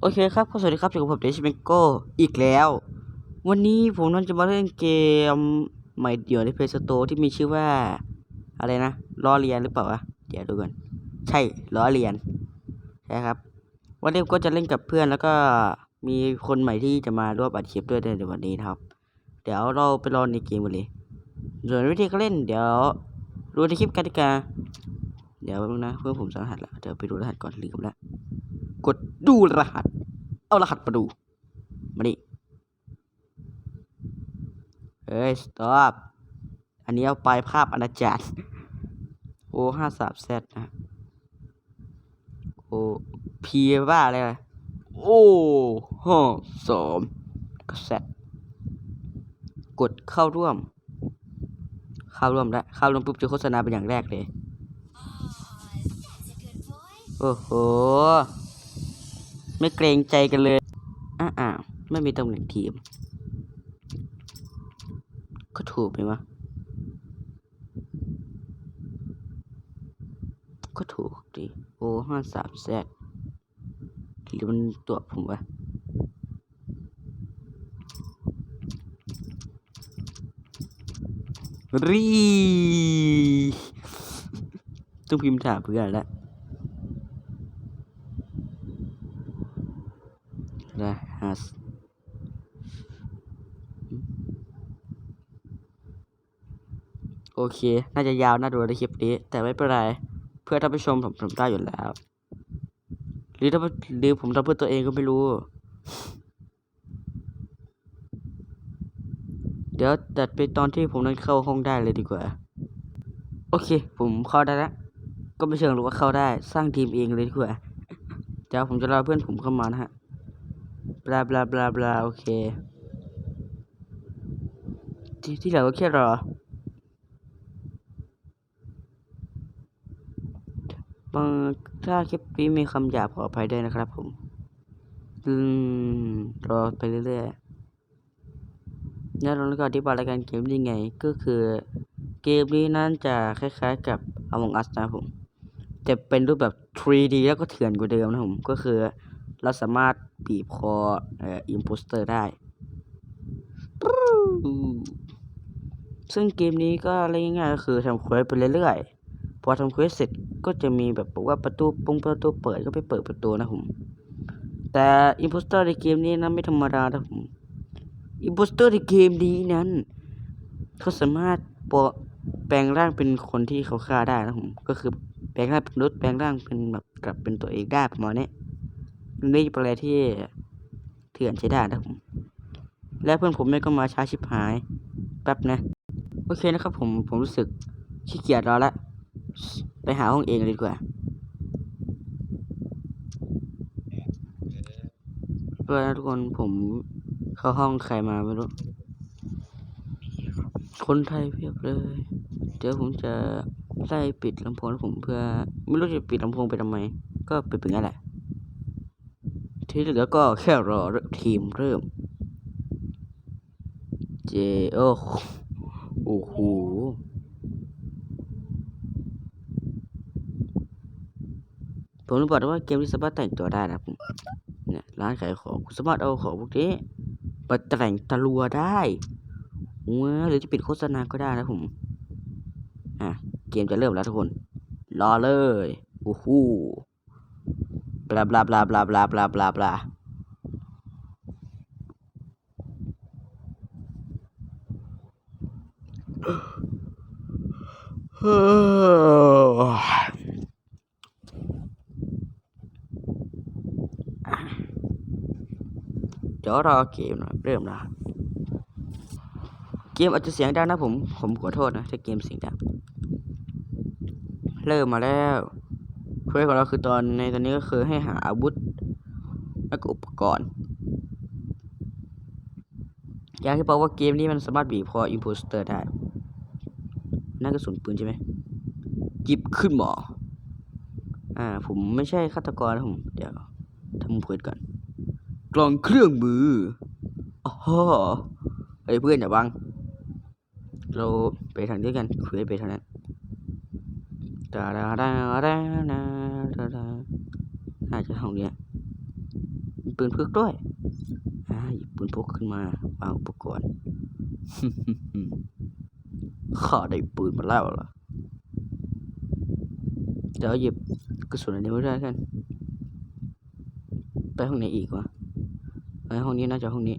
โอเคครับก็สวัสดีครับอยู่กับผมเดชเมโก้อีกแล้ว วันนี้ผมนั่นจะมาเล่นเกมใหม่เดี่ยวในเพย์สโตที่มีชื่อว่า อะไรนะล้อเลียนหรือเปล่าวะเดี๋ยวดูกันใช่ล้อเลียนใช่ครับ วันนี้ก็จะเล่นกับเพื่อนแล้วก็มีคนใหม่ที่จะมาร่วมอัดคลิปด้วยในวันนี้นะครับ เดี๋ยวเราไปรอในเกมกันเลยส่วนวิธีการเล่นเดี๋ยวดูในคลิปกติกา เดี๋ยวนะเพื่อนผมสรหัสแล้วเดี๋ยวไปดูรหัสก่อนลืมแล้ว กดดูรหัส เอารหัสมาดู มาดิเฮ้ย สต็อป อันนี้เอาไปภาพอนาจารโอห้าสามแซดนะโอพีว่าอะไรนะโอ้ห้าสามก็แซดกดเข้าร่วม เข้าร่วมแล้วเข้าร่วมปุ๊บเจะโฆษณาเป็นอย่างแรกเลย โอ้โห ไม่เกรงใจกันเลย อ้าวไม่มีตำแหน่งทีม ก็ถูกไหมวะ ก็ถูกดิโอห้าสามแซดหรือมันตัวผมวะรีต้องพิมพ์ถามเพื่อนแล้ว รหัสโอ เค น่าจะยาวน่าดูในคลิปนี้ แต่ไม่เป็นไร เพื่อท่านผู้ชมผมทำได้อยู่แล้ว หรือถ้าหรือผมทำเพื่อตัวเองก็ไม่รู้ เดี๋ยวตัดไปตอนที่ผมนั้นเข้าห้องได้เลยดีกว่า โอเค ผมเข้าได้แล้ว ก็ไม่เชิงหรอกว่าเข้าได้ สร้างทีมเองเลยดีกว่า เดี๋ยวผมจะรอเพื่อนผมเข้ามานะฮะบลาบลาบลาบลาโอเค ที่ที่เหลือก็แค่รอ บางถ้าคลิปนี้มีคำหยาบขออภัยด้วยนะครับผมอืมรอไปเรื่อยๆแล้วเราก็อธิบายรายการเกมนี้ไง ก็คือเกมนี้นั้นจะคล้าย ๆ กับ Among Us นะผมจะเป็นรูปแบบ 3D แล้วก็เถื่อนกว่าเดิมนะผม ก็คือเราสามารถบีบคอเอ่ออิมโพสเตอร์ได้ ซึ่งเกมนี้ก็เล่นง่ายๆก็คือทำเควสไปเรื่อยๆ อทำเควสเสร็จก็จะมีแบบบอกว่าประตูปุ้งประตูเปิดก็ไปเปิดประตูนะผม แต่อิมโพสเตอร์ในเกมนี้นะไม่ธรรมดานะผมอิมโพสเตอร์ในเกมนี้นั้นเขาสามารถปลแปลงร่างเป็นคนที่เขาฆ่าได้นะผมก็คือแปลงร่างเป็นมนุษย์แปลงร่างเป็นแบบกลับเป็นตัวเองได้ประมาณนี้นี่เป็นอะไรที่เถื่อนใช้ได้นะผมและเพื่อนผมเนี่ยก็มาช้าชิบหายแป๊บนะ โอเคนะครับผมผมรู้สึกขี้เกียจรอละ ไปหาห้องเองเลยดีกว่าเพื่อนทุกคนผมเข้าห้องใครมาไม่รู้ คนไทยเพียบเลย เดี๋ยวผมจะไล่ปิดลำโพงผมเพื่อ ไม่รู้จะปิดลำโพงไปทำไม ก็ปิดไปงั้นแหละ ที่เหลือก็แค่รอทีมเริ่ม เจโอ้โหโอ้โห ผมรู้บอกว่าเกมนี้สามารถแต่งตัวได้นะผมเนี่ยร้านขายของสามารถเอาของพวกนี้ไปแต่งตะลัวได้ว้าหรือจะปิดโฆษณาก็ได้นะผมอะเกมจะเริ่มแล้วทุกคน รอเลยโอ้โหบลาบลาบลาบลาบลาบลาบลาบลาเดี๋ยวรอเกมหนะเริ่มนะเกมอาจจะเสียงดังนะผม ผมขอโทษนะถ้าเกมเสียงดัง เริ่มมาแล้วเควสของเราคือตอนในตอนนี้ก็คือให้หาอาวุธ แล้วก็อุปกรณ์ อย่างที่บอกว่าเกมนี้มันสามารถบีบคออิมโพสเตอร์ได้ นั่นกระสุนปืนใช่ไหมหยิบขึ้นหมาอ่า ผมไม่ใช่ฆาตกรนะผม เดี๋ยวทำเควสก่อน กล่องเครื่องมืออ๋อเฮ้ยเพื่อนอย่าบัง เราไปทางเดียวกันคุยไปทางนั้นดาดาดาดาดาดาดาน่าจะห้องเนี้ยปืนพกด้วยอ่าหยิบปืนพกขึ้นมาวางอุปกรณ์ข้าได้ปืนมาแล้วล่ะเดี๋ยวหยิบกระสุนอันนี้มาด้กัน ไปห้องไหนอีกวะ ไปห้องนี้น่าจะห้องนี้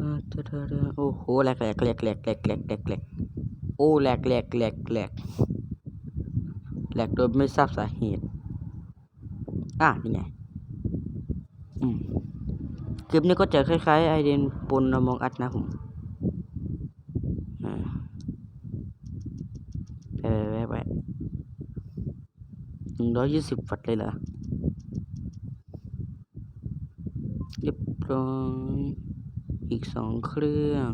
อ่าเธอเธอเธอโอ้โหแหลกแหลกแหลกแหลกแหลกแหลกแหลกแหลกโอ้แหลกแหลกแหลกแหลกแหลกโดยไม่ทราบสาเหตุ อะนี่ไงอืมคลิปนี้ก็จะคล้ายๆไอเดนปนอมองอัดนะผมอ่าไปไปไปหนึ่งร้อยยี่สิบวัตต์เลยเหรอ เร้อย อีกสองเครื่อง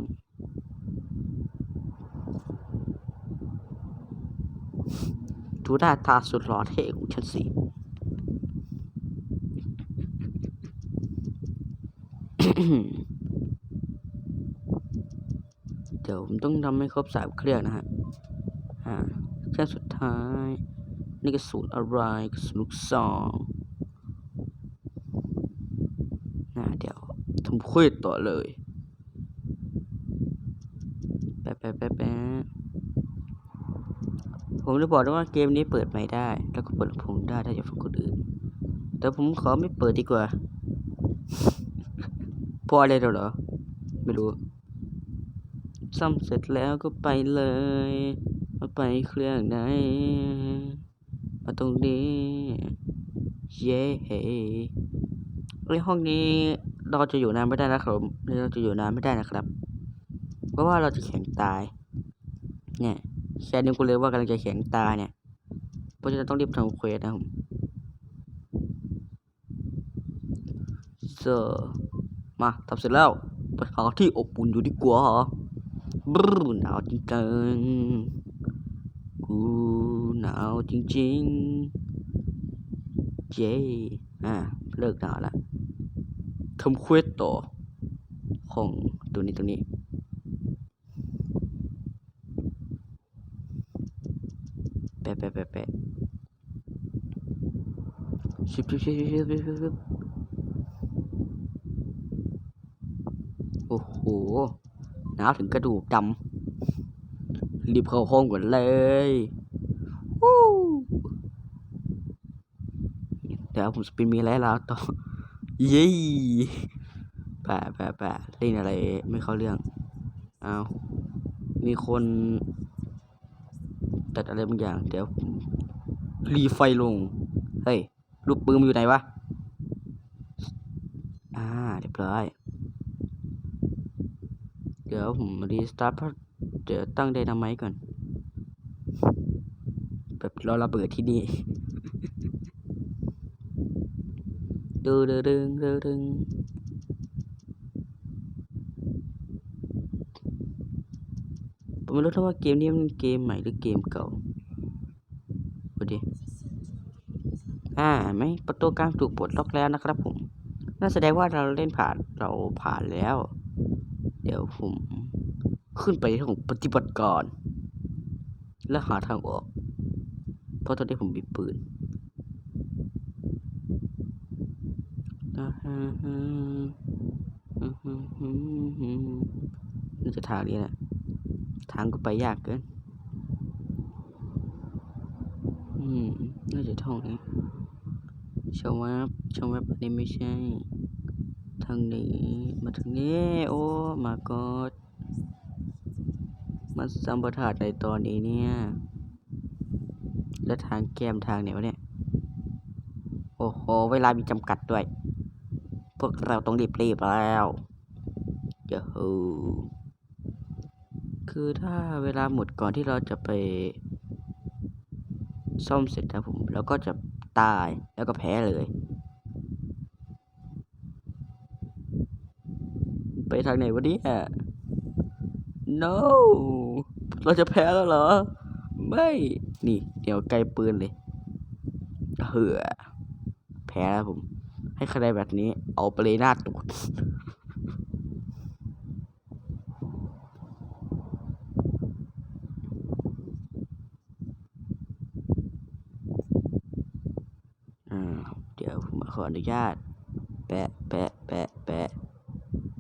ดูหน้าตาสุดหล่อเท่ของฉันสิเดี๋ยวผมต้องทำให้ครบสามเครื่องนะฮะอ่าเครื่องสุดท้าย นี่กระสุนอะไรกระสุนลูกซองนะเดี๋ยวทำคุยต่อเลยแป๊บแป๊บแป๊บแป๊บผมจะบอกว่าเกมนี้เปิดไม่ได้ แล้วก็เปิดลำโพงได้ถ้าอยากฟังคนอื่น แต่ผมขอไม่เปิดดีกว่า พออะไรแล้วเหรอ ไม่รู้ซ่อมเสร็จแล้วก็ไปเลยมาไปเครื่องไหน มาตรงนี้ เย้เฮ้ห้องนี้ เราจะอยู่นานไม่ได้นะครับเราจะอยู่นานไม่ได้นะครับ เพราะว่าเราจะแข็งตาย เนี่ยแค่นี้กูเลยว่ากำลังจะแข็งตายเนี่ย เพราะฉะนั้นต้องรีบทำเควสนะครับเซอมาทำเสร็จแล้วไปหาที่อบอุ่นอยู่ดีกว่าบรรหนาวจริงจังกูหนาวจริงๆเย้อะเลิกหนาวละ ทำเควสต่อของตัวนี้ตัวนี้ แปะแปะแปะแปะชิบชิบชิบชิบชิบชิบโอ้โหหนาวถึงกระดูกดำรีบเข้าห้องก่อนเลยเดี๋ยวผมสปินมีอะไรแล้วต่อ เย้แปะแปะแปะเล่นอะไร ไม่เข้าเรื่องเอามีคนตัดอะไรบางอย่าง เดี๋ยวรีไฟลง เฮ้ยลูกปืนอยู่ไหนวะ อ่า เรียบร้อย เดี๋ยวผมรีสตาร์ทเพราะเดี๋ยวตั้งไดนาไมต์ก่อน แบบรอระเบิดที่นี่ ดูดึงดึงดึงดึงผมไม่รู้ถ้าว่าเกมนี้มันเกมใหม่หรือเกมเก่าดูดิอ่าไหมประตูกลางถูกปลดล็อกแล้วนะครับผมนั่นแสดงว่าเราเล่นผ่านเราผ่านแล้ว เดี๋ยวผมขึ้นไปที่ของปฏิบัติการแล้วหาทางออก เพราะตอนนี้ผมมีปืน น่าจะทางนี้แหละทางก็ไปยากเกิน อืม น่าจะท่องนี้ชาวับชาวับอันนี้ไม่ใช่ ทางนี้ มาทางนี้ โอ้ มากอดมาสัมปทานในตอนนี้เนี่ย แล้วทางแก้มทางไหนวะเนี่ย โอ้โห เวลามีจำกัดด้วย พวกเราต้องรีบๆแล้วเจ้าฮูคือถ้าเวลาหมดก่อนที่เราจะไป ซ่อมเสร็จนะผม แล้วก็จะตายแล้วก็แพ้เลย ไปทางไหนวะเนี่ย no เราจะแพ้แล้วเหรอ ไม่ นี่ เดี๋ยวไกลปืนเลยเหือแพ้แล้วผม ให้คะแนนแบบนี้ เอาไปเลยหน้าตูดอ่าดี๋ยวผมขออนุญาต แปะ แปะ แปะ แปะ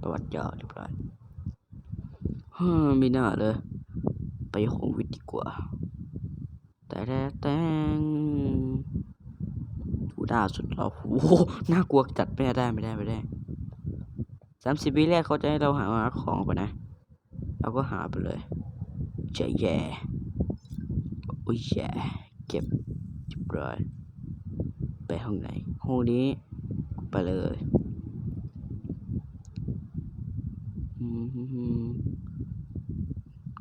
ประวัติย่อเรียบร้อยฮึมไม่น่าเลย ไปห้องวิทย์ดีกว่า แต่แต่แตง ดูหน้าสุดเราโอ้โหน่ากลัวจัดไม่ได้ไม่ได้ไม่ได้สามสิบวิแรกเขาจะให้เราหาของก่อนนะเราก็หาไปเลยเจะแย่โอ้ยแย่เก็บเรียบร้อยไปห้องไหนห้องนี้ไปเลยอืมฮึ่ม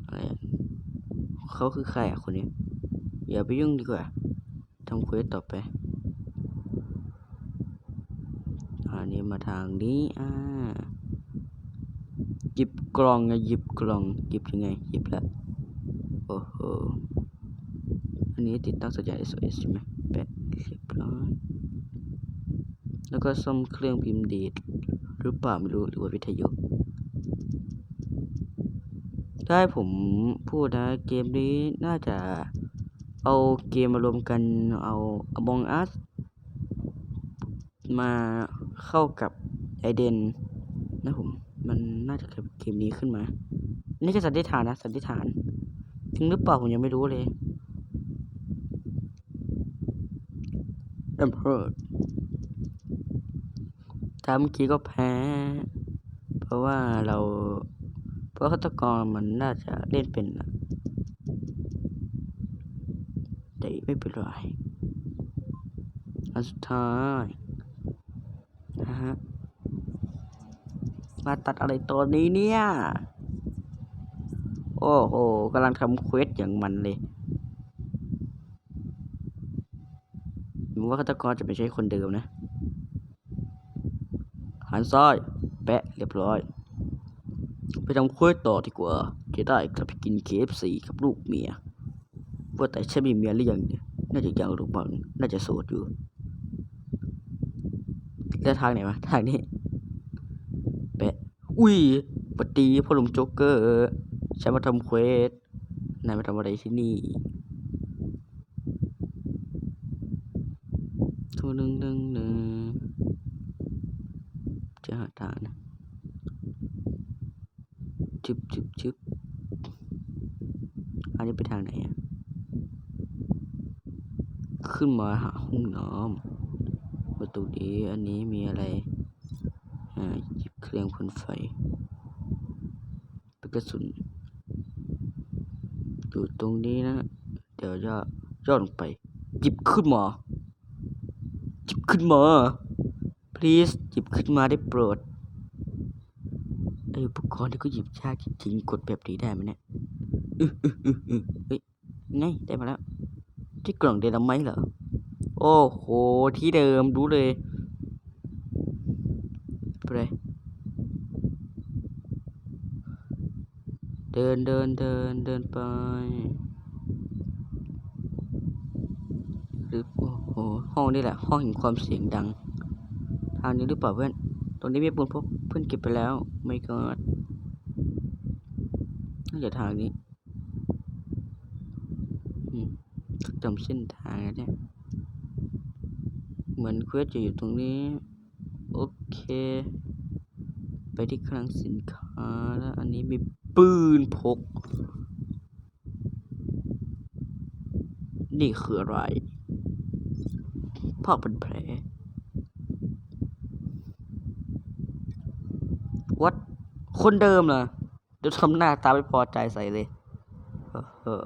อะไรเขาคือใครอะคนนี้อย่าไปยุ่งดีกว่าทำควสต่อไป อั นี้มาทางนี้อ่าหยิบกล่องไงหยิบกล่องหยิบยังไงหยิบแล้วโอ้โหอันนี้ติดตั้งสัญญาณ SOS ใช่ไหมแปะเรียบร้อยแล้วก็ซ่อมเครื่องพิมพ์ดีดหรือเปล่าไม่รู้หรือว่าวิทยุถ้าให้ผมพูดนะเกมนี้น่าจะเอาเกมมารวมกันเอา Among Us มา เข้ากับไอเดนนะผมมันน่าจะเกิดเกมนี้ขึ้นมา นี่ก็สันนิษฐานนะสันนิษฐานจริงหรือเปล่าผมยังไม่รู้เลยเอ็มเพิร์ดถ้าเมื่อกี้ก็แพ้ เพราะว่าเรา เพราะฆาตกรมันน่าจะเล่นเป็นนะแต่ไม่เป็นไรอันสุดท้ายนะฮะ มาตัดอะไรตัวนี้เนี่ย โอ้โหกำลังทำเควสอย่างมันเลยผมว่าฆาตกรจะไม่ใช่คนเดิมนะ หันซ้าย แปะเรียบร้อย ไปทำเควสต่อดีกว่าจะได้กลับไปกิน KFC กับลูกเมียว่าแต่ฉันมีเมียหรือยังเนี่ยน่าจะยังหรือบังน่าจะโสดอยู่ แล้วทางไหนวะ ทางนี้ อุ้ยปตีพ่อหลุมโจ๊กเกอร์ฉันมาทำเควสนายมาทำอะไรที่นี่ทูนึงนึงนึงจะหาทางนะจึบจึบจึบอันนี้ไปทางไหนอะขึ้นมาหาห้องน้ำประตูนี้อันนี้มีอะไรอ่า เครื่องพ่นไฟ เป็นกระสุน อยู่ตรงนี้นะ เดี๋ยวจะย่อลงไป หยิบขึ้นมา หยิบขึ้นมา please หยิบขึ้นมาได้โปรดไออุปกรณ์ที่ก็หยิบยากจริงๆกดแบบนี้ได้ไหมเนี่ยเฮ้ยไงได้มาแล้ว ที่กล่องเดลไมต์เหรอ โอ้โห ที่เดิมรู้เลยไปเลยเดินเดินเดินเดินไปหรือโอ้โหห้องนี่แหละ ห้องแห่งความเสียงดัง ทางนี้หรือเปล่าเพื่อน ตรงนี้มีปูนพบเพื่อนเก็บไปแล้วไม่กอดน่าจะทางนี้จำเส้นทางแล้วเนี่ยเหมือนเควสจะอยู่ตรงนี้ โอเค ไปที่คลังสินค้าแล้วอันนี้มี ปืนพก นี่คืออะไรผ้าเป็นแผล วัด คนเดิมเหรอเดี๋ยวทำหน้าตาไม่พอใจใส่เลยเออ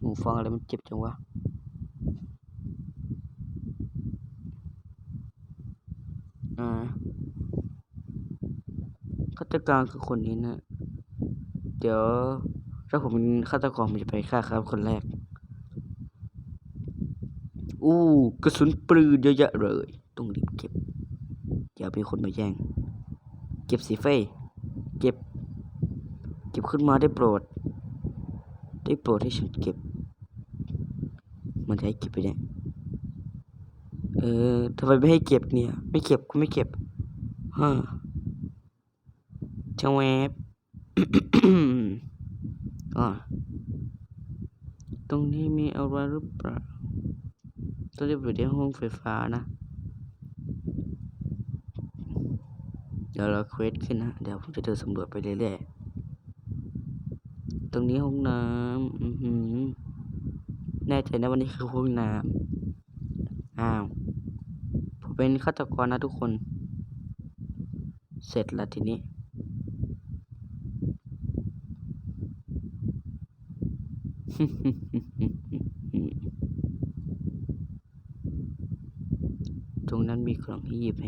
หูฟังอะไรมันเจ็บจังวะอ่า ฆาตกรคือคนนี้นะ เดี๋ยวถ้าผมเป็นฆาตกรผมจะไปฆ่าเขาคนแรก อู้กระสุนปืนเยอะแยะเลย ต้องรีบเก็บ อย่ามีคนมาแย่ง เก็บสีเฟยเก็บ เก็บขึ้นมาได้โปรด ได้โปรดให้ฉันเก็บ มันจะให้เก็บไปเนี่เออทำไมไม่ให้เก็บเนี่ย ไม่เก็บก็ไม่เก็บฮะ จังแวบอ่าตรงนี้มีอะไรหรือเปล่าตอนนี้อยู่ที่ห้องไฟฟ้านะ เดี๋ยวเราเควสขึ้นนะ เดี๋ยวผมจะเดินสำรวจไปเรื่อยๆ ตรงนี้ห้องน้ำแน่ใจนะวันนี้คือห้องน้ำอ้าว ผมเป็นฆาตกรนะทุกคน เสร็จแล้วทีนี้ ตรงนั้นมีกล่องที่หยิบไหม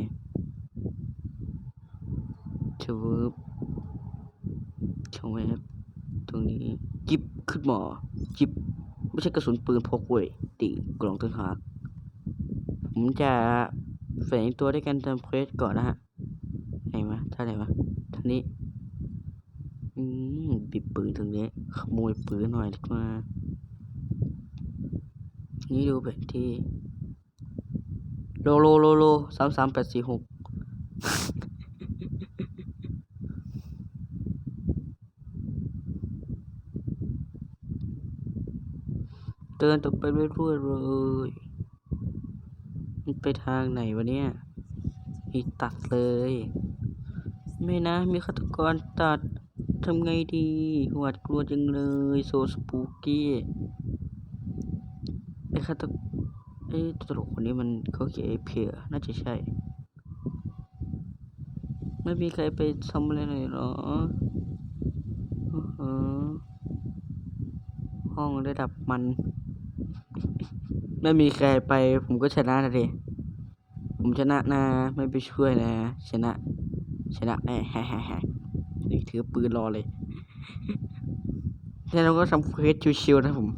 ชวบชงแวบตรงนี้ จิบขึ้นหมาจิบ ไม่ใช่กระสุนปืนพกเว้ยตีกล่องตั้งหากผมจะแฝงตัวด้วยกันทำเควสก่อนนะฮะไหนวะท่าไหนวะท่านี้ อืมปิดปืนตรงนี้ ขโมยปืนหน่อยดีกว่า นี่ดูแผนที่ โลโลโลโลสามสามแปดสี่หกเดินต่อไปเรื่อยๆเลยมันไปทางไหนวะเนี่ยมีตัดเลย ไม่นะ มีฆาตกรตัด ทำไงดีหวาดกลัวจังเลย โซสปูกี้ไอ้ฆาตกไอ้ตลกคนนี้มันเขาเขียนไอ้เพียน่าจะใช่ ไม่มีใครไปทำอะไรเลยหรอห้อหือห้องระดับมัน ไม่มีใครไป ผมก็ชนะนะดิผมชนะนะ ไม่ไปช่วยนะ ชนะ ชนะแฮ่แฮ่ี่ถือปืนรอเลยแล้วเราก็ทำเควสชิวๆนะผม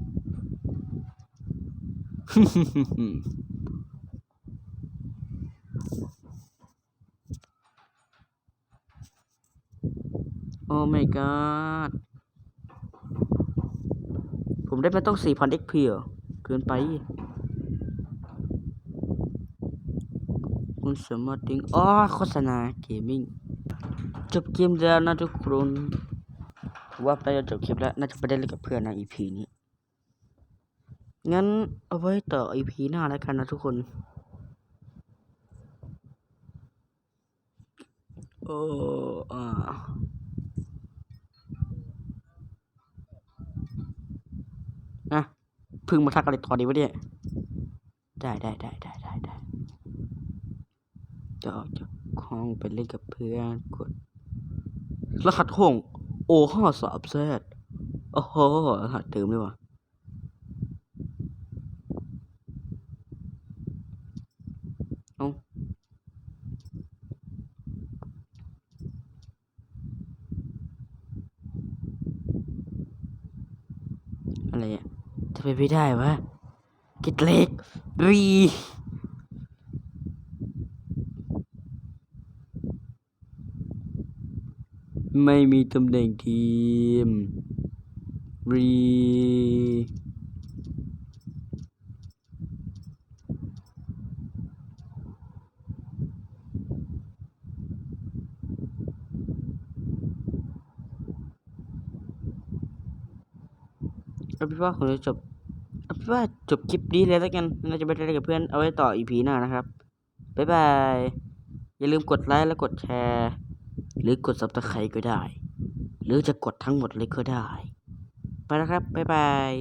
โอ้ my god ผมได้มาต้อง 4,000 XP เหรอเกินไปคุณสามารถดิ้งอ๋อโฆษณาเกมมิ่ง จบเกมแล้วนะทุกคนว่าไปจะจบคลิปแล้ว น่าจะไปได้เล่นกับเพื่อนนะ EP นี้ งั้นเอาไว้ต่อ EP หน้าแล้วกันนะทุกคน โอ้อ่านะพึ่งมาทักอะไรตอนนี้วะเนี่ย ได้ได้ได้ได้ได้ได้จะออกจากห้องไปเล่นกับเพื่อนกด รหัสห้องโอห้าสามแซดโอ้โหรหัสเติมเลยวะเอาอะไรอะจะไปไม่ได้วะกิดเล็กบี ไม่มีตำแหน่งทีมรีเอาเป็นว่าผมจะจบเอาเป็นว่าจบคลิปนี้เลยแล้วกันเราจะไปเล่นกับเพื่อนเอาไว้ต่ออีพีหน้านะครับ บ๊ายบาย อย่าลืมกดไลค์และกดแชร์ หรือกดซับสไคร์ก็ได้ หรือจะกดทั้งหมดเลยก็ได้ ไปแล้วครับ บ๊ายบาย